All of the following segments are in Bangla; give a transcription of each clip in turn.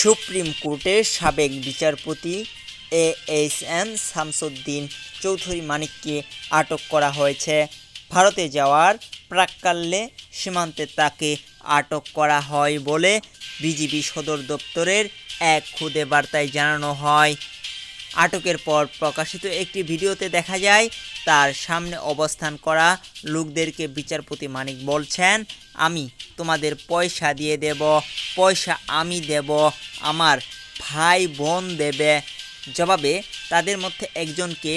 সুপ্রিম কোর্টের সাবেক বিচারপতি A H M Shamsuddin Chowdhury মানিককে আটক করা হয়েছে। ভারতে যাওয়ার প্রাক্কালে সীমান্তে তাকে আটক করা হয় বলে বিজিবি সদর দপ্তরের এক খুদে বার্তায় জানানো হয়। আটকের পর প্রকাশিত একটি ভিডিওতে দেখা যায়, তার সামনে অবস্থান করা লোকদেরকে বিচারপতি মানিক বলছেন, আমি তোমাদের পয়সা দিয়ে দেব, পয়সা আমি দেব আমার ভাই বোন দেবে। জবাবে তাদের মধ্যে একজনকে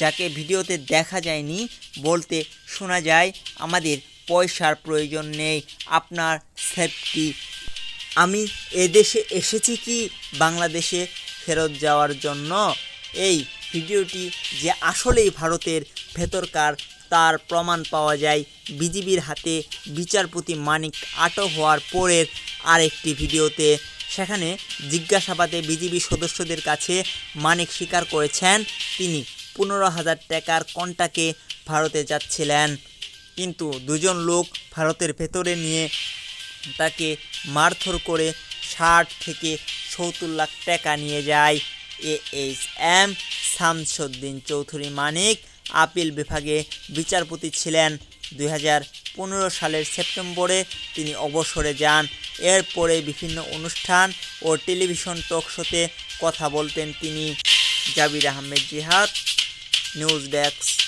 যাকে ভিডিওতে দেখা যায়নি বলতে শোনা যায়, আমাদের পয়সার প্রয়োজন নেই, আপনার সেফটি আমি এদেশে এসেছি কি বাংলাদেশে ফেরত যাওয়ার জন্য? এই ভিডিওটি যে আসলেই ভারতের ভেতরকার, তার প্রমাণ পাওয়া যায় বিজিবির হাতে বিচারপতি মানিক আটক হওয়ার পরের আরেকটি ভিডিওতে। সেখানে জিজ্ঞাসাবাদে বিজিবি সদস্যদের কাছে মানিক স্বীকার করেছেন। তিনি পনেরো হাজার টাকার কন্টাকে ভারতে যাচ্ছিলেন। কিন্তু দুজন লোক ভারতের ভেতরে নিয়ে তাকে মারধর করে ষাট থেকে সত্তর লাখ টাকা নিয়ে যায়। A H M Shamsuddin Chowdhury Manik appeal বিভাগে বিচারপতি ছিলেন। দু হাজার পনেরো সালের সেপ্টেম্বরে তিনি অবসরে যান। এরপরে বিভিন্ন অনুষ্ঠান ও টেলিভিশন টক শোতে কথা বলতেন তিনি। জাবির আহমেদ জিহাদ, নিউজ ডেস্ক।